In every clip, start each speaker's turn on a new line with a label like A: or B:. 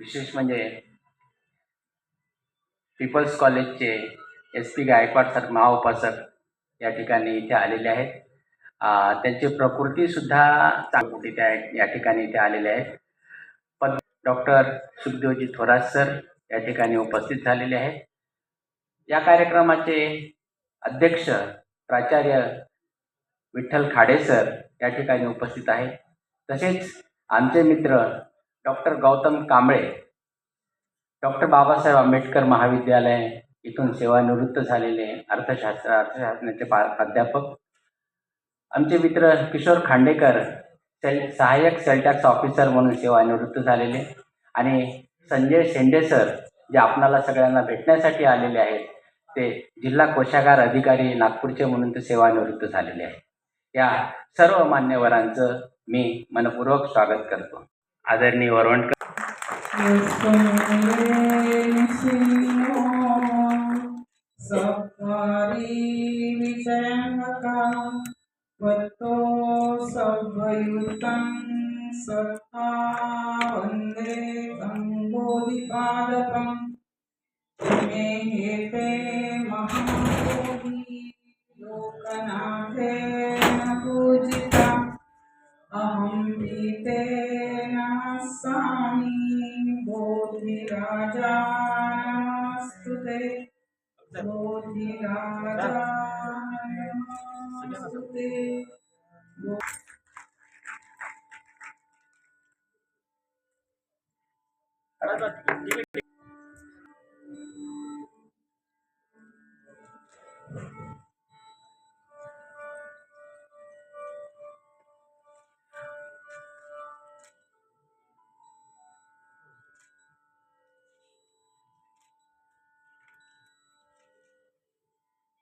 A: विशेष म्हणजे पीपल्स कॉलेजचे एस पी गायकवाड सर महाउपासक या ठिकाणी इथे आलेले आहेत. त्यांची प्रकृतीसुद्धा चांगली त्या या ठिकाणी इथे आलेले आहेत पण डॉक्टर सुखदेवजी थोरात सर या ठिकाणी उपस्थित झालेले आहेत. या कार्यक्रमाचे अध्यक्ष प्राचार्य विठ्ठल खाडे सर या ठिकाणी उपस्थित आहेत. तसेच आमचे मित्र डॉक्टर गौतम कांबळे डॉक्टर बाबासाहेब आंबेडकर महाविद्यालय इथून सेवानिवृत्त झालेले अर्थशास्त्र अर्थशास्त्राचे पा प्राध्यापक. आमचे मित्र किशोर खांडेकर सेल सहाय्यक सेलटॅक्स ऑफिसर म्हणून सेवानिवृत्त झालेले आणि संजय शेंडे सर जे आपणाला सगळ्यांना भेटण्यासाठी आलेले आहेत ते जिल्हा कोशागार अधिकारी नागपूरचे म्हणून ते सेवानिवृत्त झालेले आहेत. या सर्व मान्यवरांचं मी मनपूर्वक स्वागत करतो. आदरणीय वरवणकर
B: सत्वारी त्वत्तो सभयुतं सत्ता वन्दे तं मे हेते महाबोधि लोकनाथेन पूजित। अहं भीतेन नमस्सामि बोधिराजा नमस्तु ते बोधिराजा नमस्तु ते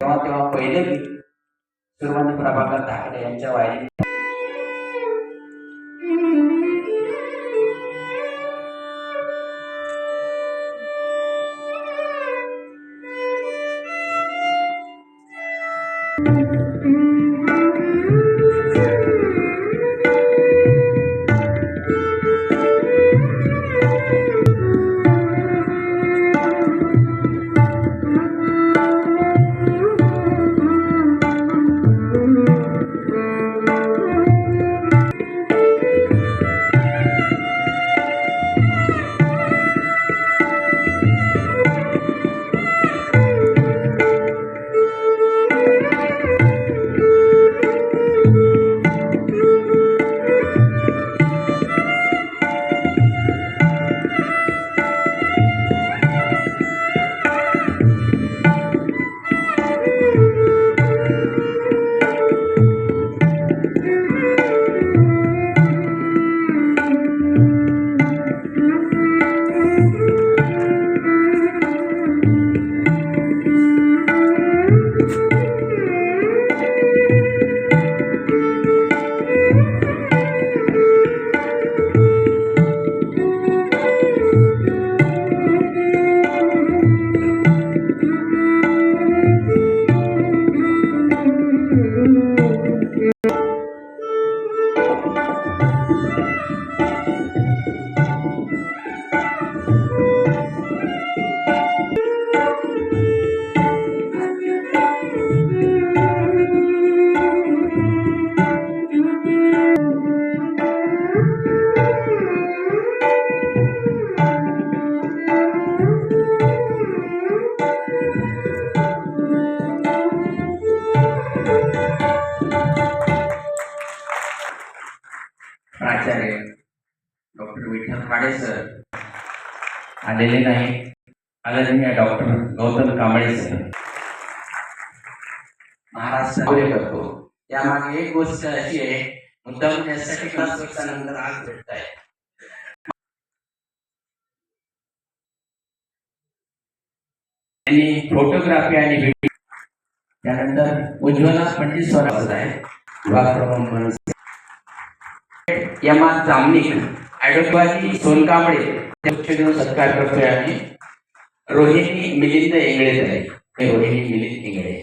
A: तेव्हा तेव्हा पहिले गीत सुरुवाती प्रभाकर धाकडे यांच्या वाहिनी thank you खाडे सर. आलेले नाही आदरणीय डॉक्टर गौतम कांबळे सर. महाराष्ट्र करतो यामागे एक गोष्ट अशी आहे मुद्दाम त्यासाठी पन्नास वर्षानंतर आज भेटत आहे त्यांनी फोटोग्राफी आणि व्हिडिओ त्यानंतर उज्ज्वला पंडित स्वराज आहे विभाग प्रमुख म्हणून. यमा जामनिक ॲडोबाजी सोनकांबळे त्यांचे सत्कार करतोय आम्ही रोहिणी मिलिंद इंगळे हे रोहिणी मिलिंद इंगळे.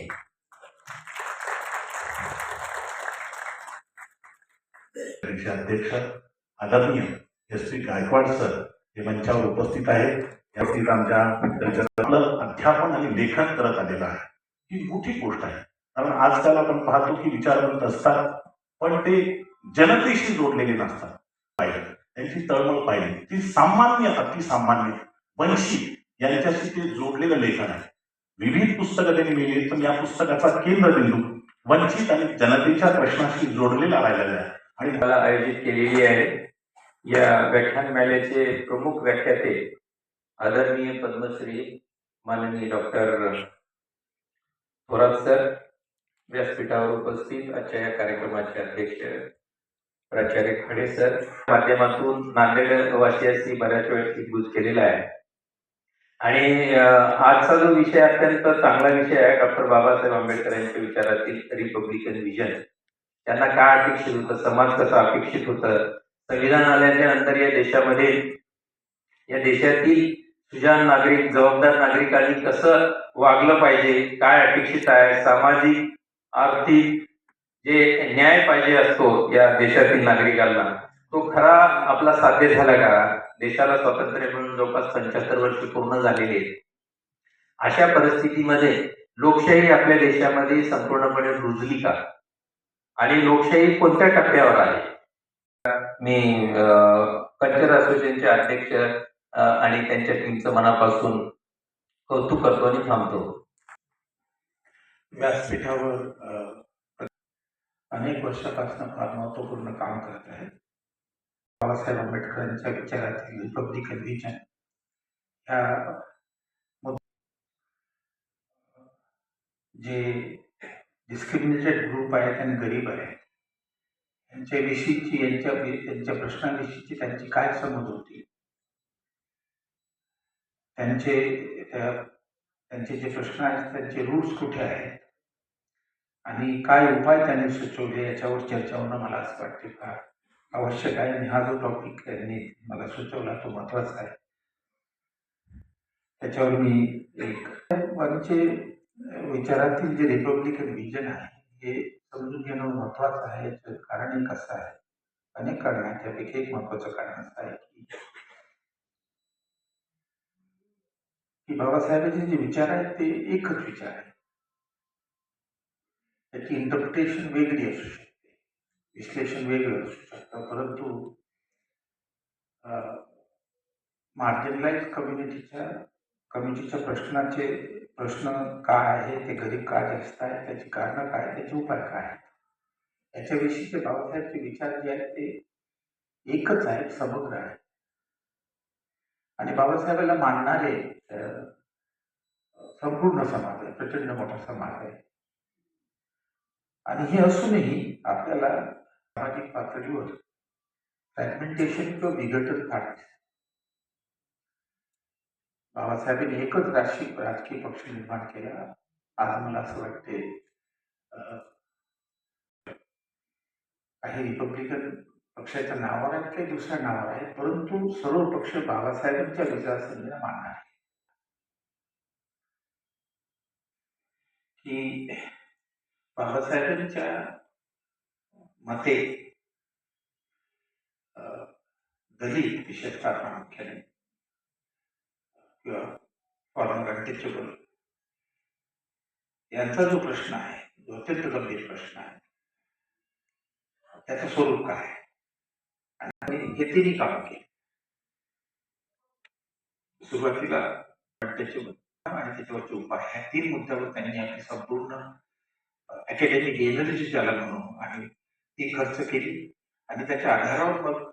C: परीक्षा अध्यक्ष आदरणीय एस पी गायकवाड सर हे मंचावर उपस्थित आहेत. यातील आमच्या अध्यापन आणि लेखन करत आलेलं आहे. ही मोठी गोष्ट आहे. कारण आजकाल आपण पाहतो की विचारवंत असतात पण ते जनतेशी जोडलेले नसतात. पाहिजे त्यांची तळमळ पाहिली. ती सामान्य वंशी यांच्याशी ते जोडलेलं लेखन आहे. विविध पुस्तकं त्यांनी लिहिली पण या पुस्तकाचा केंद्रबिंदू वंचित आणि जनतेच्या प्रश्नाशी जोडलेला राहिलेला आहे. आणि
D: मला आयोजित केलेली आहे. या व्याख्यानमालेचे प्रमुख व्याख्याते आदरणीय पद्मश्री माननीय डॉक्टर थोरात सर व्यासपीठावर उपस्थित आजच्या या कार्यक्रमाचे अध्यक्ष प्राचार्य खडे सर माध्यमातून नांदेड वासियाशी बऱ्याच वेळेस यूज केलेला आहे. आणि आजचा जो विषय अत्यंत चांगला विषय आहे डॉक्टर बाबासाहेब आंबेडकर यांच्या विचारातील रिपब्लिकन विजन. त्यांना काय अपेक्षित होतं समाज कसा अपेक्षित होतं? संविधान आल्याच्यानंतर या देशामध्ये या देशातील सुजान नागरिक जबाबदार नागरिकांनी कसं वागलं पाहिजे काय अपेक्षित आहे? सामाजिक आर्थिक जे न्याय पाहिजे असतो या देशातील नागरिकांना तो खरा आपला साध्य झाला का? देशाला स्वातंत्र्य मिळून जवळपास पंच्याहत्तर वर्ष पूर्ण झालेली आहेत. अशा परिस्थितीमध्ये लोकशाही आपल्या देशामध्ये संपूर्णपणे रुजली का? आणि लोकशाही कोणत्या टप्प्यावर आहे? मी कल्चर असोसिएशनचे अध्यक्ष आणि त्यांच्या टीमचं मनापासून कौतुक करतो आणि थांबतो.
C: व्यासपीठावर अनेक वर्षापासून फार महत्वपूर्ण काम करत आहे बाबासाहेब आंबेडकरांच्या विचारातील रिपब्लिकन विजन ह्या जे डिस्क्रिमिनेटेड ग्रुप आहेत आणि गरीब आहेत यांच्याविषयीची यांच्या त्यांच्या प्रश्नाविषयीची त्यांची काय समज होती? त्यांचे त्यांचे जे प्रश्न आहेत, त्यांचे रूट्स कुठे आहेत? आणि काय उपाय त्याने सुचवले याच्यावर चर्चा होणं मला असं वाटते फार आवश्यक आहे आणि हा जो टॉपिक त्यांनी मला सुचवला तो महत्त्वाचा आहे. त्याच्यावर मी एक त्यांचे विचारातील जे रिपब्लिकन विजन आहे हे समजून घेणं महत्वाचं आहे. याचं कारण एक असं आहे अनेक कारण त्यापैकी एक महत्वाचं कारण असं आहे की की बाबासाहेबांचे जे विचार आहेत ते एकच विचार आहे त्याची इंटरप्रिटेशन वेगळी असू शकते. विश्लेषण वेगळं असू शकतं. परंतु मार्जिनलाइज कम्युनिटीच्या कम्युनिटीच्या प्रश्नाचे प्रश्न काय आहे ते गरीब का जास्त आहे त्याची कारणं काय त्याचे उपाय काय आहेत? याच्याविषयीचे बाबासाहेबचे विचार जे आहेत ते एकच आहेत समग्र आहेत. आणि बाबासाहेबाला मानणारे संपूर्ण समाज आहे प्रचंड मोठा समाज आहे. आणि हे असूनही आपल्याला सामाजिक पातळीवर फ्रॅगमेंटेशन किंवा विघटन फार बाबासाहेबांनी एकच राजकीय राजकीय पक्ष निर्माण केला. आज मला असं वाटते काही रिपब्लिकन पक्षाच्या नावावर आहेत काही दुसऱ्या नावावर आहेत परंतु सर्व पक्ष बाबासाहेबांच्या विचारसरणीला मानणार आहे की बाबासाहेबांच्या मते दलित विशेषतः प्रामुख्याने किंवा फॉर्मर अनटेचेबल यांचा जो प्रश्न आहे जो अत्यंत गंभीर प्रश्न आहे त्याचं स्वरूप काय आहे? आणि हे तिन्ही कामं केली. सुरुवातीला आणि त्याच्यावरचे उपाय ह्या तीन मुद्द्यावर त्यांनी आपली संपूर्ण त्याच्याने एनर्जी ज्याला म्हणून आणि ती खर्च केली. आणि त्याच्या आधारावर मग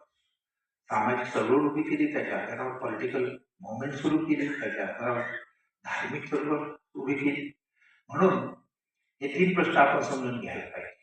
C: सामाजिक चळवळ उभी केली त्याच्या आधारावर पॉलिटिकल मुवमेंट सुरू केली त्याच्या आधारावर धार्मिक चळवळ उभी केली. म्हणून हे तीन प्रश्न आपण समजून घ्यायला पाहिजे.